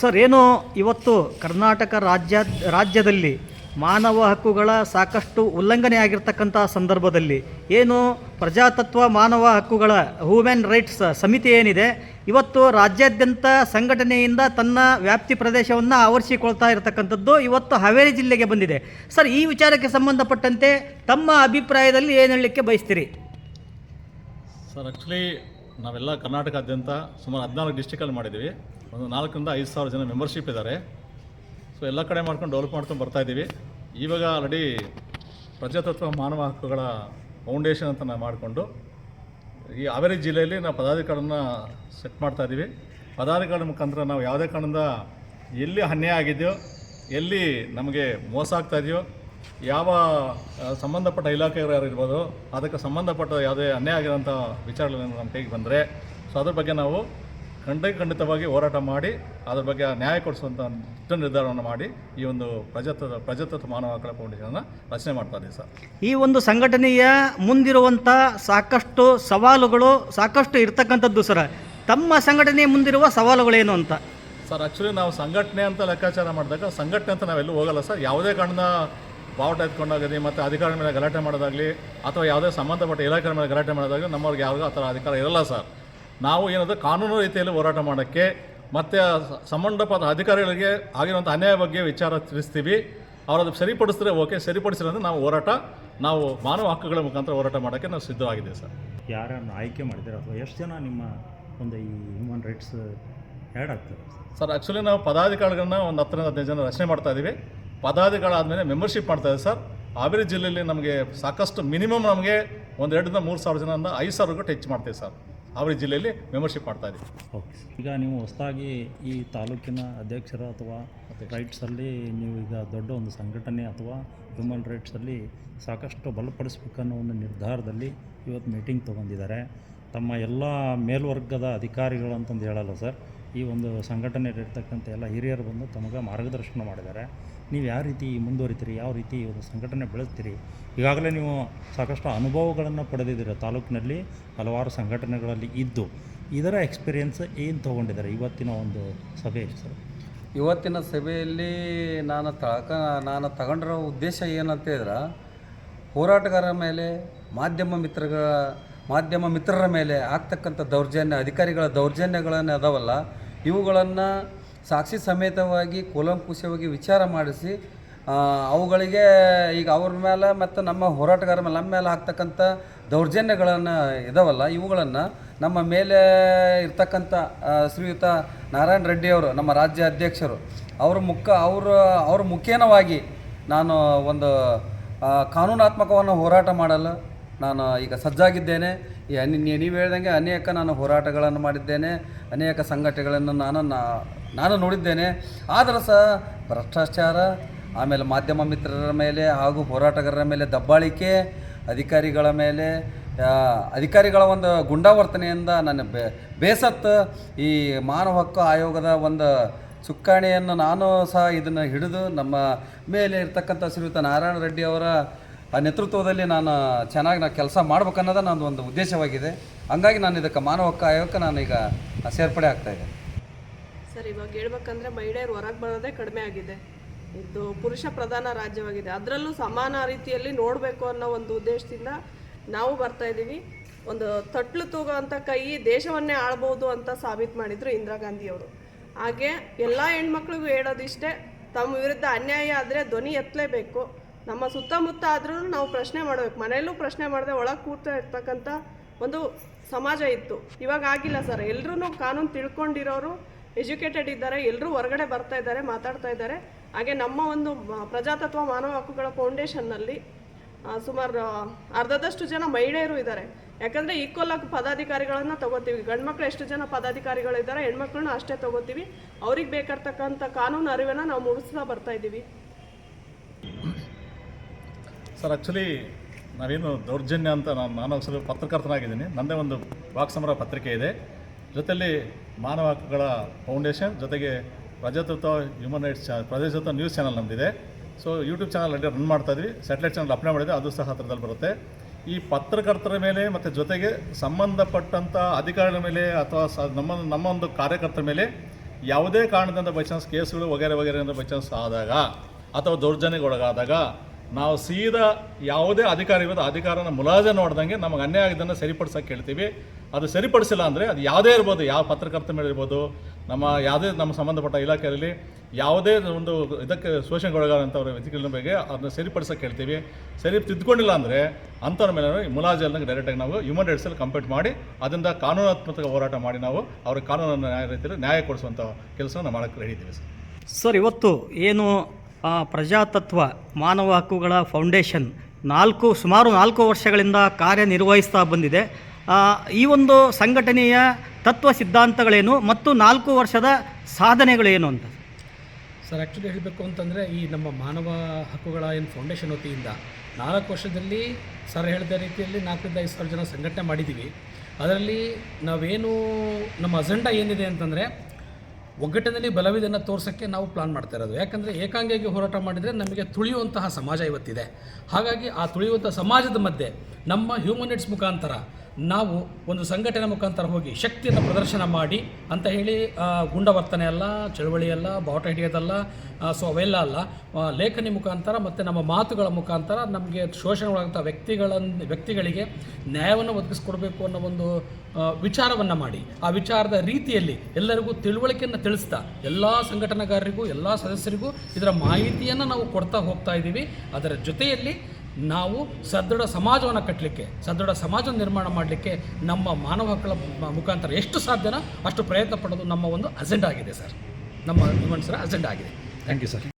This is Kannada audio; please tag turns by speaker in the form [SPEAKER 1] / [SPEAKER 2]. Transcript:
[SPEAKER 1] ಸರ್, ಏನು ಇವತ್ತು ಕರ್ನಾಟಕ ರಾಜ್ಯ, ರಾಜ್ಯದಲ್ಲಿ ಮಾನವ ಹಕ್ಕುಗಳ ಸಾಕಷ್ಟು ಉಲ್ಲಂಘನೆ ಆಗಿರ್ತಕ್ಕಂಥ ಸಂದರ್ಭದಲ್ಲಿ ಏನು ಪ್ರಜಾತತ್ವ ಮಾನವ ಹಕ್ಕುಗಳ ಹ್ಯೂಮನ್ ರೈಟ್ಸ್ ಸಮಿತಿ ಏನಿದೆ, ಇವತ್ತು ರಾಜ್ಯಾದ್ಯಂತ ಸಂಘಟನೆಯಿಂದ ತನ್ನ ವ್ಯಾಪ್ತಿ ಪ್ರದೇಶವನ್ನು ಆವರಿಸಿಕೊಳ್ತಾ ಇರತಕ್ಕಂಥದ್ದು ಇವತ್ತು ಹಾವೇರಿ ಜಿಲ್ಲೆಗೆ ಬಂದಿದೆ. ಸರ್, ಈ ವಿಚಾರಕ್ಕೆ ಸಂಬಂಧಪಟ್ಟಂತೆ ತಮ್ಮ ಅಭಿಪ್ರಾಯದಲ್ಲಿ ಏನು ಹೇಳಲಿಕ್ಕೆ ಬಯಸ್ತೀರಿ?
[SPEAKER 2] ಸರ್ ಆ್ಯಕ್ಚುಲಿ ನಾವೆಲ್ಲ ಕರ್ನಾಟಕಾದ್ಯಂತ ಸುಮಾರು ಹದಿನಾಲ್ಕು ಡಿಸ್ಟಿಕಲ್ಲಿ ಮಾಡಿದ್ದೀವಿ. ಒಂದು ನಾಲ್ಕರಿಂದ ಐದು ಸಾವಿರ ಜನ ಮೆಂಬರ್ಶಿಪ್ ಇದ್ದಾರೆ. ಸೊ ಎಲ್ಲ ಕಡೆ ಮಾಡ್ಕೊಂಡು ಡೆವಲಪ್ ಮಾಡ್ಕೊಂಡು ಬರ್ತಾ ಇದ್ದೀವಿ. ಇವಾಗ ಆಲ್ರೆಡಿ ಪ್ರಜಾತತ್ವ ಮಾನವ ಹಕ್ಕುಗಳ ಫೌಂಡೇಶನ್ ಅಂತ ನಾವು ಮಾಡಿಕೊಂಡು ಈ ಹಾವೇರಿ ಜಿಲ್ಲೆಯಲ್ಲಿ ನಾವು ಪದಾಧಿಕಾರನ್ನ ಸೆಟ್ ಮಾಡ್ತಾ ಇದ್ದೀವಿ. ಪದಾಧಿಕಾರ ಮುಖಾಂತರ ನಾವು ಯಾವುದೇ ಕಾರಣದಿಂದ ಎಲ್ಲಿ ಅನ್ಯಾಯ ಆಗಿದೆಯೋ, ಎಲ್ಲಿ ನಮಗೆ ಮೋಸ ಆಗ್ತಾ ಇದೆಯೋ, ಯಾವ ಸಂಬಂಧಪಟ್ಟ ಇಲಾಖೆಯವರು ಯಾರು ಇರ್ಬೋದು ಅದಕ್ಕೆ ಸಂಬಂಧಪಟ್ಟ ಯಾವುದೇ ಅನ್ಯಾಯ ಆಗಿರೋಂಥ ವಿಚಾರಗಳನ್ನು ನಮ್ಮ ಕೈಗೆ ಬಂದರೆ, ಸೊ, ಅದ್ರ ಬಗ್ಗೆ ನಾವು ಖಂಡ ಖಂಡಿತವಾಗಿ ಹೋರಾಟ ಮಾಡಿ ಅದ್ರ ಬಗ್ಗೆ ನ್ಯಾಯ ಕೊಡಿಸುವಂಥ ದಿಟ್ಟ ನಿರ್ಧಾರವನ್ನು ಮಾಡಿ ಈ ಒಂದು ಪ್ರಜಾತತ್ವ ಪ್ರಜಾತತ್ವ ಮಾನವ ಹಕ್ಕಳ ಫೌಂಡೇಶನ್ನ ರಚನೆ ಮಾಡ್ತಾ ಇದ್ದೀವಿ ಸರ್.
[SPEAKER 1] ಈ ಒಂದು ಸಂಘಟನೆಯ ಮುಂದಿರುವಂಥ ಸಾಕಷ್ಟು ಸವಾಲುಗಳು ಸಾಕಷ್ಟು ಇರ್ತಕ್ಕಂಥದ್ದು ಸರ್. ತಮ್ಮ ಸಂಘಟನೆ ಮುಂದಿರುವ ಸವಾಲುಗಳೇನು ಅಂತ?
[SPEAKER 2] ಸರ್ ಆ್ಯಕ್ಚುಲಿ ನಾವು ಸಂಘಟನೆ ಅಂತ ಲೆಕ್ಕಾಚಾರ ಮಾಡಿದಾಗ ಸಂಘಟನೆ ಅಂತ ನಾವೆಲ್ಲೂ ಹೋಗಲ್ಲ ಸರ್. ಯಾವುದೇ ಕಾರಣದ ಬಾವುಟ ಎತ್ಕೊಂಡಾಗಲಿ ಮತ್ತು ಅಧಿಕಾರಿಗಳ ಮೇಲೆ ಗಲಾಟೆ ಮಾಡೋದಾಗಲಿ ಅಥವಾ ಯಾವುದೇ ಸಂಬಂಧಪಟ್ಟ ಇಲಾಖೆಗಳ ಮೇಲೆ ಗಲಾಟೆ ಮಾಡೋದಾಗಲಿ ನಮ್ಮವ್ರಿಗೆ ಯಾವಾಗ ಆ ಥರ ಅಧಿಕಾರ ಇರಲ್ಲ ಸರ್. ನಾವು ಏನದು ಕಾನೂನು ರೀತಿಯಲ್ಲಿ ಹೋರಾಟ ಮಾಡೋಕ್ಕೆ ಮತ್ತು ಸಂಬಂಧಪಟ್ಟ ಅಧಿಕಾರಿಗಳಿಗೆ ಆಗಿರುವಂಥ ಅನ್ಯಾಯ ಬಗ್ಗೆ ವಿಚಾರ ತಿಳಿಸ್ತೀವಿ. ಅವರದು ಸರಿಪಡಿಸಿದ್ರೆ ಓಕೆ ಸರಿಪಡಿಸಿದ್ರೆ ಅಂದರೆ ನಾವು ಹೋರಾಟ ನಾವು ಮಾನವ ಹಕ್ಕುಗಳ ಮುಖಾಂತರ ಹೋರಾಟ ಮಾಡೋಕ್ಕೆ ನಾವು ಸಿದ್ಧವಾಗಿದ್ದೀವಿ ಸರ್.
[SPEAKER 3] ಯಾರನ್ನು ಆಯ್ಕೆ ಮಾಡಿದ್ದೀರಾ? ಅಥವಾ ಎಷ್ಟು ಜನ ನಿಮ್ಮ ಒಂದು ಈ ಹ್ಯೂಮನ್ ರೈಟ್ಸ್ ಆ್ಯಡ್ ಆಗ್ತದೆ
[SPEAKER 2] ಸರ್? ಆ್ಯಕ್ಚುಲಿ ನಾವು ಪದಾಧಿಕಾರಿಗಳನ್ನ ಒಂದು ಹತ್ತರಿಂದ ಹದಿನೈದು ಜನ ರಚನೆ ಮಾಡ್ತಾ ಇದ್ದೀವಿ ಪದಾಧಿಕಾರಿಗಳಾದಮೇಲೆ ಮೆಂಬರ್ಶಿಪ್ ಮಾಡ್ತಾ ಇದ್ದೀವಿ ಸರ್. ಹಾವೇರಿ ಜಿಲ್ಲೆಯಲ್ಲಿ ನಮಗೆ ಸಾಕಷ್ಟು ಮಿನಿಮಮ್ ನಮಗೆ ಒಂದು ಎರಡರಿಂದ ಮೂರು ಸಾವಿರ ಜನ ಐದು ಸಾವಿರಕ್ಕೂ ಟಚ್ ಮಾಡ್ತೀವಿ ಸರ್. ಹಾವೇರಿ ಜಿಲ್ಲೆಯಲ್ಲಿ ಮೆಂಬರ್ಶಿಪ್ ಮಾಡ್ತಾ ಇದ್ದೀವಿ.
[SPEAKER 3] ಓಕೆ. ಈಗ ನೀವು ಹೊಸದಾಗಿ ಈ ತಾಲೂಕಿನ ಅಧ್ಯಕ್ಷರ ಅಥವಾ ರೈಟ್ಸಲ್ಲಿ ನೀವು ಈಗ ದೊಡ್ಡ ಒಂದು ಸಂಘಟನೆ ಅಥವಾ ಹ್ಯೂಮನ್ ರೈಟ್ಸಲ್ಲಿ ಸಾಕಷ್ಟು ಬಲಪಡಿಸ್ಬೇಕನ್ನೋ ಒಂದು ನಿರ್ಧಾರದಲ್ಲಿ ಇವತ್ತು ಮೀಟಿಂಗ್ ತೊಗೊಂಡಿದ್ದಾರೆ. ತಮ್ಮ ಎಲ್ಲ ಮೇಲ್ವರ್ಗದ ಅಧಿಕಾರಿಗಳು ಅಂತಂದು ಹೇಳಲ್ಲ ಸರ್. ಈ ಒಂದು ಸಂಘಟನೆಯಲ್ಲಿರ್ತಕ್ಕಂಥ ಎಲ್ಲ ಹಿರಿಯರು ಬಂದು ತಮಗೆ ಮಾರ್ಗದರ್ಶನ ಮಾಡಿದ್ದಾರೆ. ನೀವು ಯಾವ ರೀತಿ ಮುಂದುವರಿತೀರಿ, ಯಾವ ರೀತಿ ಒಂದು ಸಂಘಟನೆ ಬೆಳೆಸ್ತೀರಿ, ಈಗಾಗಲೇ ನೀವು ಸಾಕಷ್ಟು ಅನುಭವಗಳನ್ನು ಪಡೆದಿದ್ದೀರ. ತಾಲೂಕಿನಲ್ಲಿ ಹಲವಾರು ಸಂಘಟನೆಗಳಲ್ಲಿ ಇದ್ದು, ಇದರ ಎಕ್ಸ್ಪೀರಿಯೆನ್ಸ್ ಏನು ತೊಗೊಂಡಿದ್ದಾರೆ? ಇವತ್ತಿನ ಒಂದು ಸಭೆ ಸರ್?
[SPEAKER 4] ಇವತ್ತಿನ ಸಭೆಯಲ್ಲಿ ನಾನು ತಳಕ ನಾನು ತಗೊಂಡಿರೋ ಉದ್ದೇಶ ಏನಂತ ಹೇಳಿದ್ರೆ, ಹೋರಾಟಗಾರರ ಮೇಲೆ, ಮಾಧ್ಯಮ ಮಿತ್ರಗಳ ಮಾಧ್ಯಮ ಮಿತ್ರರ ಮೇಲೆ ಆಗ್ತಕ್ಕಂಥ ದೌರ್ಜನ್ಯ, ಅಧಿಕಾರಿಗಳ ದೌರ್ಜನ್ಯಗಳನ್ನು ಅದಾವಲ್ಲ, ಇವುಗಳನ್ನು ಸಾಕ್ಷಿ ಸಮೇತವಾಗಿ ಕೂಲಂಕುಷವಾಗಿ ವಿಚಾರ ಮಾಡಿಸಿ ಅವುಗಳಿಗೆ ಈಗ ಅವ್ರ ಮೇಲೆ ಮತ್ತು ನಮ್ಮ ಹೋರಾಟಗಾರರ ಮೇಲೆ ನಮ್ಮ ಮೇಲೆ ಆಗ್ತಕ್ಕಂಥ ದೌರ್ಜನ್ಯಗಳನ್ನು ಇದಾವಲ್ಲ, ಇವುಗಳನ್ನು ನಮ್ಮ ಮೇಲೆ ಇರ್ತಕ್ಕಂಥ ಶ್ರೀಯುತ ನಾರಾಯಣ ರೆಡ್ಡಿ ಅವರು, ನಮ್ಮ ರಾಜ್ಯ ಅಧ್ಯಕ್ಷರು, ಅವ್ರ ಮುಖ, ಅವರು, ಅವ್ರ ಮುಖೇನವಾಗಿ ನಾನು ಒಂದು ಕಾನೂನಾತ್ಮಕವನ್ನು ಹೋರಾಟ ಮಾಡಲು ನಾನು ಈಗ ಸಜ್ಜಾಗಿದ್ದೇನೆ. ನೀವು ಹೇಳ್ದಂಗೆ ಅನೇಕ ನಾನು ಹೋರಾಟಗಳನ್ನು ಮಾಡಿದ್ದೇನೆ. ಅನೇಕ ಸಂಘಟನೆಗಳನ್ನು ನಾನು ನಾ- ನಾನು ನೋಡಿದ್ದೇನೆ. ಆದರೂ ಸಹ ಭ್ರಷ್ಟಾಚಾರ, ಆಮೇಲೆ ಮಾಧ್ಯಮ ಮಿತ್ರರ ಮೇಲೆ ಹಾಗೂ ಹೋರಾಟಗಾರರ ಮೇಲೆ ದಬ್ಬಾಳಿಕೆ, ಅಧಿಕಾರಿಗಳ ಮೇಲೆ ಅಧಿಕಾರಿಗಳ ಒಂದು ಗುಂಡಾವರ್ತನೆಯಿಂದ ನನ್ನ ಬೇಸತ್ತು ಈ ಮಾನವ ಹಕ್ಕು ಆಯೋಗದ ಒಂದು ಚುಕ್ಕಾಣಿಯನ್ನು ನಾನು ಸಹ ಇದನ್ನು ಹಿಡಿದು ನಮ್ಮ ಮೇಲೆ ಇರ್ತಕ್ಕಂಥ ಶ್ರೀಯುತ ನಾರಾಯಣ ರೆಡ್ಡಿ ಅವರ ನೇತೃತ್ವದಲ್ಲಿ ನಾನು ಚೆನ್ನಾಗಿ ನಾನು ಕೆಲಸ ಮಾಡ್ಬೇಕನ್ನೋದು ನನ್ನದು ಒಂದು ಉದ್ದೇಶವಾಗಿದೆ. ಹಂಗಾಗಿ ನಾನು ಇದಕ್ಕೆ ಮಾನವ ಹಕ್ಕು ಆಯೋಗಕ್ಕೆ ನಾನು ಈಗ ಸೇರ್ಪಡೆ ಆಗ್ತಾ ಇದೆ
[SPEAKER 5] ಸರ್, ಇವಾಗ ಹೇಳ್ಬೇಕಂದ್ರೆ ಮಹಿಳೆಯರು ಹೊರಗೆ ಬರೋದೇ ಕಡಿಮೆ ಆಗಿದೆ. ಇದು ಪುರುಷ ಪ್ರಧಾನ ರಾಜ್ಯವಾಗಿದೆ. ಅದರಲ್ಲೂ ಸಮಾನ ರೀತಿಯಲ್ಲಿ ನೋಡಬೇಕು ಅನ್ನೋ ಒಂದು ಉದ್ದೇಶದಿಂದ ನಾವು ಬರ್ತಾ ಇದ್ದೀವಿ. ಒಂದು ತಟ್ಲು ತೂಗುವಂಥ ಕೈ ದೇಶವನ್ನೇ ಆಳ್ಬೋದು ಅಂತ ಸಾಬೀತು ಮಾಡಿದ್ರು ಇಂದಿರಾ ಗಾಂಧಿಯವರು. ಹಾಗೆ ಎಲ್ಲ ಹೆಣ್ಮಕ್ಳಿಗೂ ಹೇಳೋದಿಷ್ಟೇ, ತಮ್ಮ ವಿರುದ್ಧ ಅನ್ಯಾಯ ಆದರೆ ಧ್ವನಿ ಎತ್ತಲೇಬೇಕು. ನಮ್ಮ ಸುತ್ತಮುತ್ತ ಆದ್ರೂ ನಾವು ಪ್ರಶ್ನೆ ಮಾಡಬೇಕು. ಮನೆಯಲ್ಲೂ ಪ್ರಶ್ನೆ ಮಾಡದೆ ಒಳಗೆ ಕೂರ್ತಾ ಇರ್ತಕ್ಕಂಥ ಒಂದು ಸಮಾಜ ಇತ್ತು. ಇವಾಗ ಆಗಿಲ್ಲ ಸರ್. ಎಲ್ಲರೂ ಕಾನೂನು ತಿಳ್ಕೊಂಡಿರೋರು ಎಜುಕೇಟೆಡ್ ಇದ್ದಾರೆ ಎಲ್ಲರೂ ಹೊರಗಡೆ ಬರ್ತಾ ಇದ್ದಾರೆ, ಮಾತಾಡ್ತಾ ಇದ್ದಾರೆ. ಹಾಗೆ ನಮ್ಮ ಒಂದು ಪ್ರಜಾತತ್ವ ಮಾನವ ಹಕ್ಕುಗಳ ಫೌಂಡೇಶನ್ನಲ್ಲಿ ಸುಮಾರು ಅರ್ಧದಷ್ಟು ಜನ ಮಹಿಳೆಯರು ಇದ್ದಾರೆ. ಯಾಕಂದರೆ ಈಕ್ವಲ್ ಆಗಿ ಪದಾಧಿಕಾರಿಗಳನ್ನು ತಗೋತೀವಿ. ಗಂಡ್ಮಕ್ಳು ಎಷ್ಟು ಜನ ಪದಾಧಿಕಾರಿಗಳಿದ್ದಾರೆ, ಹೆಣ್ಮಕ್ಳನ್ನ ಅಷ್ಟೇ ತಗೋತೀವಿ. ಅವ್ರಿಗೆ ಬೇಕಾಗ್ತಕ್ಕಂಥ ಕಾನೂನು ಅರಿವನ್ನು ನಾವು ಮೂಡಿಸ್ತಾ ಬರ್ತಾ ಇದ್ದೀವಿ.
[SPEAKER 2] ಸರ್ ಆ್ಯಕ್ಚುಲಿ ನಾನೇನು ದೌರ್ಜನ್ಯ ಅಂತ ನಾನು ನಾನು ಪತ್ರಕರ್ತನಾಗಿದ್ದೀನಿ. ನನ್ನದೇ ಒಂದು ವಾಕ್ಸಮರ ಪತ್ರಿಕೆ ಇದೆ. ಜೊತೆಯಲ್ಲಿ ಮಾನವ ಹಕ್ಕುಗಳ ಫೌಂಡೇಶನ್ ಜೊತೆಗೆ ಪ್ರಜಾತತ್ವ ಹ್ಯೂಮನ್ ರೈಟ್ಸ್ ಚಾ ಪ್ರಜಾತತ್ವ ನ್ಯೂಸ್ ಚಾನಲ್ ನಮ್ಮದಿದೆ ಸೊ ಯೂಟ್ಯೂಬ್ ಚಾನಲ್ ಅಲ್ಲಿ ರನ್ ಮಾಡ್ತಾ ಇದ್ವಿ. ಸ್ಯಾಟಲೈಟ್ ಚಾನಲ್ ಅಪ್ಲೈ ಮಾಡಿದೆ ಅದು ಸಹ ಹತ್ರದಲ್ಲಿ ಬರುತ್ತೆ. ಈ ಪತ್ರಕರ್ತರ ಮೇಲೆ ಮತ್ತು ಜೊತೆಗೆ ಸಂಬಂಧಪಟ್ಟಂಥ ಅಧಿಕಾರಿಗಳ ಮೇಲೆ ಅಥವಾ ಸ ನಮ್ಮ ನಮ್ಮ ಒಂದು ಕಾರ್ಯಕರ್ತರ ಮೇಲೆ ಯಾವುದೇ ಕಾರಣದಿಂದ ಬೈ ಚಾನ್ಸ್ ಕೇಸ್ಗಳು ವಗೇರೆ ವಗೇರೆ ಅಂತ ಬೈ ಚಾನ್ಸ್ ಆದಾಗ ಅಥವಾ ದೌರ್ಜನ್ಯಗೊಳಗಾದಾಗ ನಾವು ಸೀದಾ ಯಾವುದೇ ಅಧಿಕಾರಿ ಇರೋದು ಅಧಿಕಾರನ ಮುಲಾಜೆ ನೋಡ್ದಂಗೆ ನಮಗೆ ಅನ್ಯಾಯ ಆಗಿದ್ದನ್ನು ಸರಿಪಡಿಸೋಕೆ ಹೇಳ್ತೀವಿ. ಅದು ಸರಿಪಡಿಸಿಲ್ಲ ಅಂದರೆ ಅದು ಯಾವುದೇ ಇರ್ಬೋದು, ಯಾವ ಪತ್ರಕರ್ತ ಮೇಲೆ ಇರ್ಬೋದು, ನಮ್ಮ ಯಾವುದೇ ನಮ್ಮ ಸಂಬಂಧಪಟ್ಟ ಇಲಾಖೆಯಲ್ಲಿ ಯಾವುದೇ ಒಂದು ಇದಕ್ಕೆ ಶೋಷಣೆಗೊಳಗಾದಂಥವ್ರ ವ್ಯಕ್ತಿಗಳ ಬಗ್ಗೆ ಅದನ್ನ ಸರಿಪಡಿಸೋಕೆ ಹೇಳ್ತೀವಿ. ಸರಿ, ತಿದ್ಕೊಂಡಿಲ್ಲ ಅಂದರೆ ಅಂಥವ್ರ ಮೇಲೆ ಮುಲಾಜಲ್ನಾಗ ಡೈರೆಕ್ಟಾಗಿ ನಾವು ಹ್ಯೂಮನ್ ರೈಟ್ಸಲ್ಲಿ ಕಂಪ್ಲೀಟ್ ಮಾಡಿ ಅದರಿಂದ ಕಾನೂನಾತ್ಮಕ ಹೋರಾಟ ಮಾಡಿ ನಾವು ಅವ್ರಿಗೆ ಕಾನೂನನ್ನು ನ್ಯಾಯ ರೀತಿಯಲ್ಲಿ ನ್ಯಾಯ ಕೊಡಿಸುವಂಥ ಕೆಲಸ ನಾವು ಮಾಡೋಕ್ಕೆ ರೆಡಿ ಇದ್ದೀವಿ ಸರ್.
[SPEAKER 1] ಸರ್, ಇವತ್ತು ಏನು ಆ, ಪ್ರಜಾತತ್ವ ಮಾನವ ಹಕ್ಕುಗಳ ಫೌಂಡೇಶನ್ ನಾಲ್ಕು ಸುಮಾರು ನಾಲ್ಕು ವರ್ಷಗಳಿಂದ ಕಾರ್ಯನಿರ್ವಹಿಸ್ತಾ ಬಂದಿದೆ. ಈ ಒಂದು ಸಂಘಟನೆಯ ತತ್ವ ಸಿದ್ಧಾಂತಗಳೇನು ಮತ್ತು ನಾಲ್ಕು ವರ್ಷದ ಸಾಧನೆಗಳೇನು ಅಂತ?
[SPEAKER 6] ಸರ್ ಆ್ಯಕ್ಚುಲಿ ಹೇಳಬೇಕು ಅಂತಂದರೆ ಈ ನಮ್ಮ ಮಾನವ ಹಕ್ಕುಗಳ ಏನು ಫೌಂಡೇಶನ್ ವತಿಯಿಂದ ನಾಲ್ಕು ವರ್ಷದಲ್ಲಿ ಸರ್ ಹೇಳಿದ ರೀತಿಯಲ್ಲಿ ನಾಲ್ಕರಿಂದ ಐದು ಸಾವಿರ ಜನ ಸಂಘಟನೆ ಮಾಡಿದ್ದೀವಿ. ಅದರಲ್ಲಿ ನಾವೇನು ನಮ್ಮ ಅಜೆಂಡಾ ಏನಿದೆ ಅಂತಂದರೆ ಒಗ್ಗಟ್ಟಿನಲ್ಲಿ ಬಲವಿದನ್ನು ತೋರಿಸೋಕ್ಕೆ ನಾವು ಪ್ಲಾನ್ ಮಾಡ್ತಾ ಇರೋದು. ಯಾಕಂದರೆ ಏಕಾಂಗಿಯಾಗಿ ಹೋರಾಟ ಮಾಡಿದರೆ ನಮಗೆ ತುಳಿಯುವಂತಹ ಸಮಾಜ ಇವತ್ತಿದೆ. ಹಾಗಾಗಿ ಆ ತುಳಿಯುವಂಥ ಸಮಾಜದ ಮಧ್ಯೆ ನಮ್ಮ ಹ್ಯೂಮನ್ ರೈಟ್ಸ್ ಮುಖಾಂತರ ನಾವು ಒಂದು ಸಂಘಟನೆ ಮುಖಾಂತರ ಹೋಗಿ ಶಕ್ತಿಯನ್ನು ಪ್ರದರ್ಶನ ಮಾಡಿ ಅಂತ ಹೇಳಿ ಗುಂಡ ಗುಂಡವರ್ತನೆ ಅಲ್ಲ, ಚಳವಳಿ ಅಲ್ಲ, ಬಾವುಟ ಹಿಡಿಯೋದಲ್ಲ ಸೊ ಅವೆಲ್ಲ ಅಲ್ಲ. ಲೇಖನಿ ಮುಖಾಂತರ ಮತ್ತು ನಮ್ಮ ಮಾತುಗಳ ಮುಖಾಂತರ ನಮಗೆ ಶೋಷಣೆಗೊಳಗಂಥ ವ್ಯಕ್ತಿಗಳನ್ನು ವ್ಯಕ್ತಿಗಳಿಗೆ ನ್ಯಾಯವನ್ನು ಒದಗಿಸ್ಕೊಡ್ಬೇಕು ಅನ್ನೋ ಒಂದು ವಿಚಾರವನ್ನು ಮಾಡಿ. ಆ ವಿಚಾರದ ರೀತಿಯಲ್ಲಿ ಎಲ್ಲರಿಗೂ ತಿಳುವಳಿಕೆಯನ್ನು ತಿಳಿಸ್ತಾ, ಎಲ್ಲ ಸಂಘಟನಾಗಾರರಿಗೂ, ಎಲ್ಲ ಸದಸ್ಯರಿಗೂ ಇದರ ಮಾಹಿತಿಯನ್ನು ನಾವು ಕೊಡ್ತಾ ಹೋಗ್ತಾ ಇದ್ದೀವಿ ಅದರ ಜೊತೆಯಲ್ಲಿ ನಾವು ಸದೃಢ ಸಮಾಜವನ್ನು ಕಟ್ಟಲಿಕ್ಕೆ ಸದೃಢ ಸಮಾಜ ನಿರ್ಮಾಣ ಮಾಡಲಿಕ್ಕೆ ನಮ್ಮ ಮಾನವ ಹಕ್ಕುಗಳ ಮುಖಾಂತರ ಎಷ್ಟು ಸಾಧ್ಯನೋ ಅಷ್ಟು ಪ್ರಯತ್ನ ಪಡೋದು ನಮ್ಮ ಒಂದು ಅಜೆಂಡಾ ಆಗಿದೆ ಸರ್ ನಮ್ಮ ಹ್ಯೂಮನ್ಸ್ರ ಅಜೆಂಡಾ ಆಗಿದೆ. Thank you sir